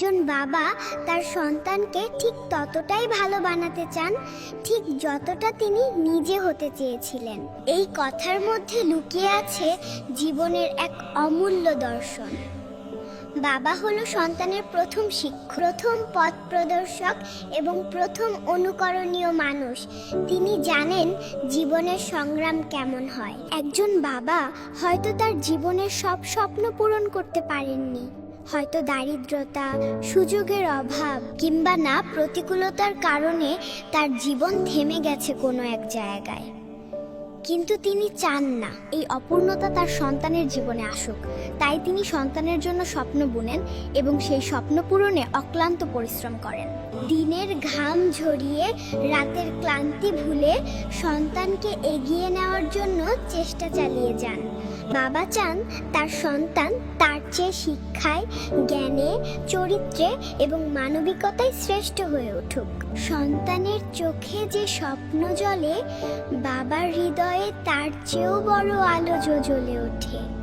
একজন বাবা তার সন্তানকে ঠিক ততটাই ভালো বানাতে চান, ঠিক যতটা তিনি নিজে হতে চেয়েছিলেন। এই কথার মধ্যে লুকিয়ে আছে জীবনের এক অমূল্য দর্শন। বাবা হলো সন্তানের প্রথম শিক্ষক, প্রথম পথ প্রদর্শক এবং প্রথম অনুকরণীয় মানুষ। তিনি জানেন জীবনের সংগ্রাম কেমন হয়। একজন বাবা হয়তো তার জীবনের সব স্বপ্ন পূরণ করতে পারেননি। হয়তো দারিদ্রতা, সুযোগের অভাব, কিংবা না প্রতিকূলতার কারণে তার জীবন থেমে গেছে কোনো এক জায়গায়। কিন্তু তিনি চান না। এই অপূর্ণতা তার সন্তানের জীবনে আসুক। তাই তিনি সন্তানের জন্য স্বপ্ন বুনেন এবং সেই স্বপ্ন পূরণে অক্লান্ত পরিশ্রম করেন। দিনের ঘাম ঝরিয়ে রাতের ক্লান্তি ভুলে সন্তানকে এগিয়ে নেওয়ার জন্য চেষ্টা চালিয়ে যান। বাবা চান তার সন্তান তার চেয়ে শিক্ষায়, জ্ঞানে, চরিত্রে এবং মানবিকতায় শ্রেষ্ঠ হয়ে উঠুক। সন্তানের চোখে যে স্বপ্ন জ্বলে, বাবার হৃদয়ে তার চেয়েও বড় আলো জ্বলে ওঠে।